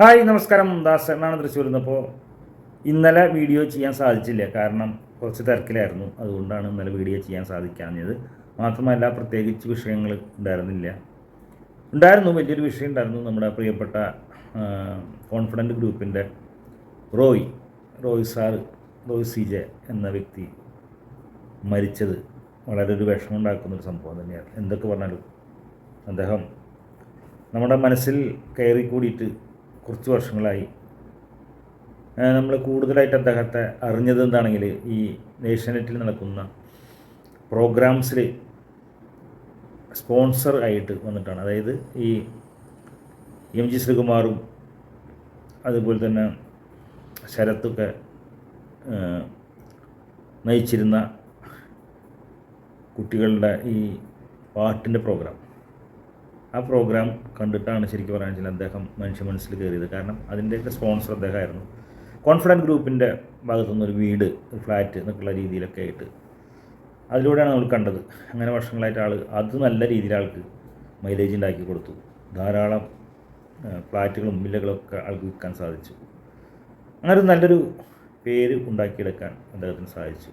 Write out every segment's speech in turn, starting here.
Hi നമസ്കാരം. ദാസനാണ് തൃശ്ശൂർ നിന്നപ്പോൾ ഇന്നലെ വീഡിയോ ചെയ്യാൻ സാധിച്ചില്ല. കാരണം കുറച്ച് തിരക്കിലായിരുന്നു. അതുകൊണ്ടാണ് ഇന്നലെ വീഡിയോ ചെയ്യാൻ സാധിക്കാഞ്ഞത്. മാത്രമല്ല പ്രത്യേകിച്ച് വിഷയങ്ങൾ ഉണ്ടായിരുന്നില്ല. ഉണ്ടായിരുന്നു. വലിയൊരു വിഷയം ഉണ്ടായിരുന്നു. നമ്മുടെ പ്രിയപ്പെട്ട കോൺഫിഡന്റ് ഗ്രൂപ്പിന്റെ Roy Roy sir Roy C J എന്ന വ്യക്തി മരിച്ചത്. വളരെ ഒരു വിഷമം ഉണ്ടാക്കുന്ന ഒരു സംഭവം തന്നെയാണ് എന്തൊക്കെ പറഞ്ഞാലും അദ്ദേഹം നമ്മുടെ മനസ്സിൽ കയറി കൂടിയിട്ട് കുറച്ച് വർഷങ്ങളായി. നമ്മൾ കൂടുതലായിട്ട് അദ്ദേഹത്തെ അറിഞ്ഞത് എന്താണെങ്കിൽ ഈ നേഷ്യനെറ്റിൽ നടക്കുന്ന പ്രോഗ്രാംസിൽ സ്പോൺസർ ആയിട്ട് വന്നിട്ടാണ്. അതായത് ഈ എം ജി ശ്രീകുമാറും അതുപോലെ തന്നെ ശരത്തൊക്കെ നയിച്ചിരുന്ന കുട്ടികളുടെ ഈ പാട്ടിന്റെ പ്രോഗ്രാം. ആ പ്രോഗ്രാം കണ്ടിട്ടാണ് ശരിക്കും വെച്ചാൽ അദ്ദേഹം മനുഷ്യ മനസ്സിൽ കയറിയത്. കാരണം അതിന്റെയൊക്കെ സ്പോൺസർ അദ്ദേഹമായിരുന്നു. കോൺഫിഡന്റ് ഗ്രൂപ്പിന്റെ ഭാഗത്തുനിന്ന് ഒരു വീട് ഫ്ലാറ്റ് എന്നൊക്കെയുള്ള രീതിയിലൊക്കെ ആയിട്ട് അതിലൂടെയാണ് നമ്മൾ കണ്ടത്. അങ്ങനെ വർഷങ്ങളായിട്ട് ആൾ അത് നല്ല രീതിയിൽ ആൾക്ക് മൈലേജ് ഉണ്ടാക്കി കൊടുത്തു. ധാരാളം ഫ്ലാറ്റുകളും വില്ലകളും ഒക്കെ ആൾക്ക് വിൽക്കാൻ സാധിച്ചു. അങ്ങനെ നല്ലൊരു പേര് ഉണ്ടാക്കിയെടുക്കാൻ അദ്ദേഹത്തിന് സാധിച്ചു.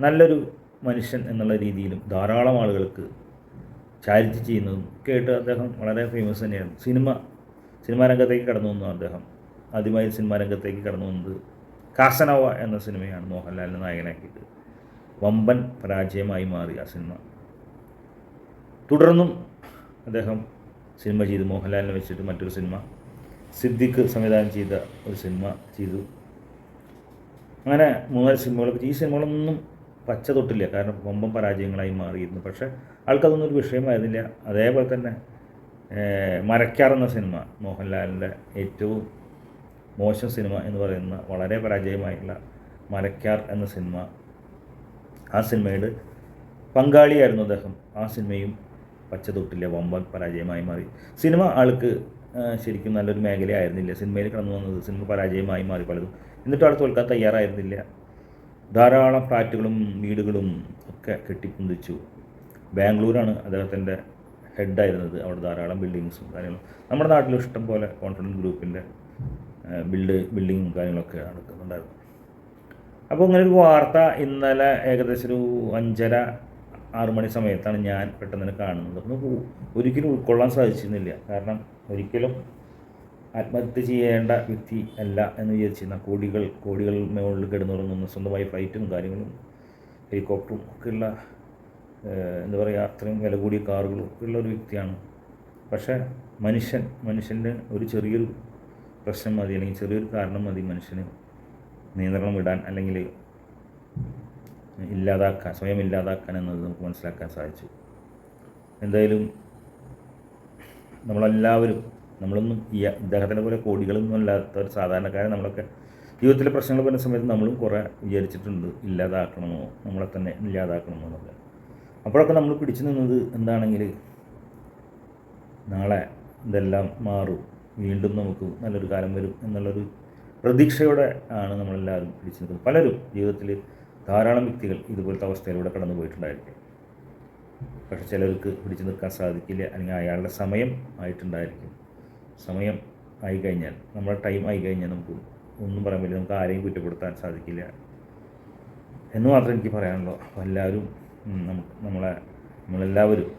നല്ലൊരു മനുഷ്യൻ എന്നുള്ള രീതിയിലും ധാരാളം ആളുകൾക്ക് ചാരിറ്റി ചെയ്യുന്നതും ഒക്കെ ആയിട്ട് അദ്ദേഹം വളരെ ഫേമസ് തന്നെയാണ്. സിനിമ സിനിമാ രംഗത്തേക്ക് കടന്നു വന്നു അദ്ദേഹം. ആദ്യമായി സിനിമാ രംഗത്തേക്ക് കടന്നു വന്നത് കാസനവ എന്ന സിനിമയാണ് മോഹൻലാലിനെ നായകനാക്കിയിട്ട് വമ്പൻ പരാജയമായി മാറി ആ സിനിമ. തുടർന്നും അദ്ദേഹം സിനിമ ചെയ്തു. മോഹൻലാലിനെ വെച്ചിട്ട് മറ്റൊരു സിനിമ സിദ്ദിഖ് സംവിധാനം ചെയ്ത ഒരു സിനിമ ചെയ്തു. അങ്ങനെ മൂന്നാൽ സിനിമകളൊക്കെ ഈ സിനിമകളൊന്നും പച്ച തൊട്ടില്ല. കാരണം വമ്പൻ പരാജയങ്ങളായി മാറിയിരുന്നു. പക്ഷേ ആൾക്കതൊന്നും ഒരു വിഷയമായിരുന്നില്ല. അതേപോലെ തന്നെ മരക്കാറെന്ന സിനിമ മോഹൻലാലിന്റെ ഏറ്റവും മോശം സിനിമ എന്ന് പറയുന്ന വളരെ പരാജയമായിട്ടുള്ള മരക്കാർ എന്ന സിനിമ ആ സിനിമയുടെ പങ്കാളിയായിരുന്നു അദ്ദേഹം. ആ സിനിമയും പച്ച തൊട്ടില്ല വമ്പൻ പരാജയമായി മാറി. സിനിമ ആൾക്ക് ശരിക്കും നല്ലൊരു മേഖലയായിരുന്നില്ല. സിനിമയിൽ കടന്നു വന്നത് സിനിമ പരാജയമായി മാറി പലതും. എന്നിട്ടും ആൾ തോൽക്കാൻ തയ്യാറായിരുന്നില്ല. ധാരാളം ഫ്ലാറ്റുകളും വീടുകളും ഒക്കെ കെട്ടിപ്പൊന്തിച്ചു. ബാംഗ്ലൂരാണ് അദ്ദേഹത്തിന്റെ ഹെഡായിരുന്നത്. അവിടെ ധാരാളം ബിൽഡിങ്സും കാര്യങ്ങളും. നമ്മുടെ നാട്ടിലും ഇഷ്ടം പോലെ കോൺഫിഡൻസ് ഗ്രൂപ്പിന്റെ ബിൽഡ് ബിൽഡിങ്ങും കാര്യങ്ങളൊക്കെ നടക്കുന്നുണ്ടായിരുന്നു. അപ്പോൾ ഇങ്ങനെ ഒരു വാർത്ത ഇന്നലെ ഏകദേശം ഒരു അഞ്ചര ആറു മണി സമയത്താണ് ഞാൻ പെട്ടെന്ന് കാണുന്നത്. അപ്പോൾ ഒരിക്കലും ഉൾക്കൊള്ളാൻ സാധിച്ചിരുന്നില്ല. കാരണം ഒരിക്കലും ആത്മഹത്യ ചെയ്യേണ്ട വ്യക്തി അല്ല എന്ന് വിചാരിച്ചിരുന്ന കോടികൾ കോടികൾ മുകളിൽ കിടന്നുറങ്ങുന്ന സ്വന്തമായി ഫ്ലൈറ്റും കാര്യങ്ങളും ഹെലികോപ്റ്ററും ഒക്കെയുള്ള എന്താ പറയുക അത്രയും വില കൂടിയ കാറുകളും ഒക്കെ ഉള്ള ഒരു വ്യക്തിയാണ്. പക്ഷേ മനുഷ്യൻ മനുഷ്യന്റെ ഒരു ചെറിയൊരു പ്രശ്നം മതി അല്ലെങ്കിൽ ചെറിയൊരു കാരണം മതി മനുഷ്യന് നിയന്ത്രണം വിടാൻ അല്ലെങ്കിൽ ഇല്ലാതാക്കാൻ സ്വയം ഇല്ലാതാക്കാൻ എന്നത് നമുക്ക് മനസ്സിലാക്കാൻ സാധിച്ചു. എന്തായാലും നമ്മളെല്ലാവരും നമ്മളൊന്നും ഈ ഇദ്ദേഹത്തിനെ പോലെ കോടികളൊന്നും അല്ലാത്ത ഒരു സാധാരണക്കാരൻ നമ്മളൊക്കെ ജീവിതത്തിലെ പ്രശ്നങ്ങൾ വരുന്ന സമയത്ത് നമ്മളും കുറേ വിചാരിച്ചിട്ടുണ്ട് ഇല്ലാതാക്കണമോ നമ്മളെ തന്നെ ഇല്ലാതാക്കണമോ എന്നൊക്കെ. അപ്പോഴൊക്കെ നമ്മൾ പിടിച്ചു നിന്നത് എന്താണെങ്കിൽ നാളെ ഇതെല്ലാം മാറും വീണ്ടും നമുക്ക് നല്ലൊരു കാലം വരും എന്നുള്ളൊരു പ്രതീക്ഷയോടെ ആണ് നമ്മളെല്ലാവരും പിടിച്ചു നിൽക്കുന്നത്. പലരും ജീവിതത്തിൽ ധാരാളം വ്യക്തികൾ ഇതുപോലത്തെ അവസ്ഥയിലൂടെ കടന്നു പോയിട്ടുണ്ടായിരിക്കും. പക്ഷെ ചിലർക്ക് പിടിച്ചു നിൽക്കാൻ സാധിക്കില്ല അല്ലെങ്കിൽ അയാളുടെ സമയം ആയിട്ടുണ്ടായിരിക്കും. സമയം ആയി കഴിഞ്ഞാൽ നമ്മുടെ ടൈം ആയി കഴിഞ്ഞാൽ നമുക്ക് ഒന്നും പറയാൻ പറ്റില്ല. നമുക്ക് ആരെയും കുറ്റപ്പെടുത്താൻ സാധിക്കില്ല. എന്ന് മാത്രമേ എനിക്ക് പറയാനുള്ളൂ. അപ്പോൾ എല്ലാവരും നമുക്ക് നമ്മളെ നമ്മളെല്ലാവരും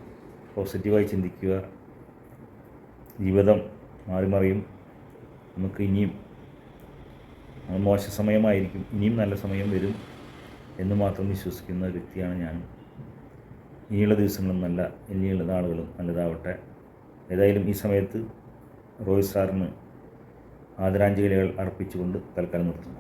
പോസിറ്റീവായി ചിന്തിക്കുക. ജീവിതം മാറി മറിയും. നമുക്ക് ഇനിയും മോശ സമയമായിരിക്കും. ഇനിയും നല്ല സമയം വരും എന്ന് മാത്രം വിശ്വസിക്കുന്ന വ്യക്തിയാണ് ഞാൻ. ഇനിയുള്ള ദിവസങ്ങളും നല്ല ഇനിയുള്ള നാളുകളും നല്ലതാവട്ടെ. ഏതായാലും ഈ സമയത്ത് റോയ് സാറിന് ആദരാഞ്ജലികൾ അർപ്പിച്ചുകൊണ്ട് തൽക്കാലം നിർത്തുന്നു.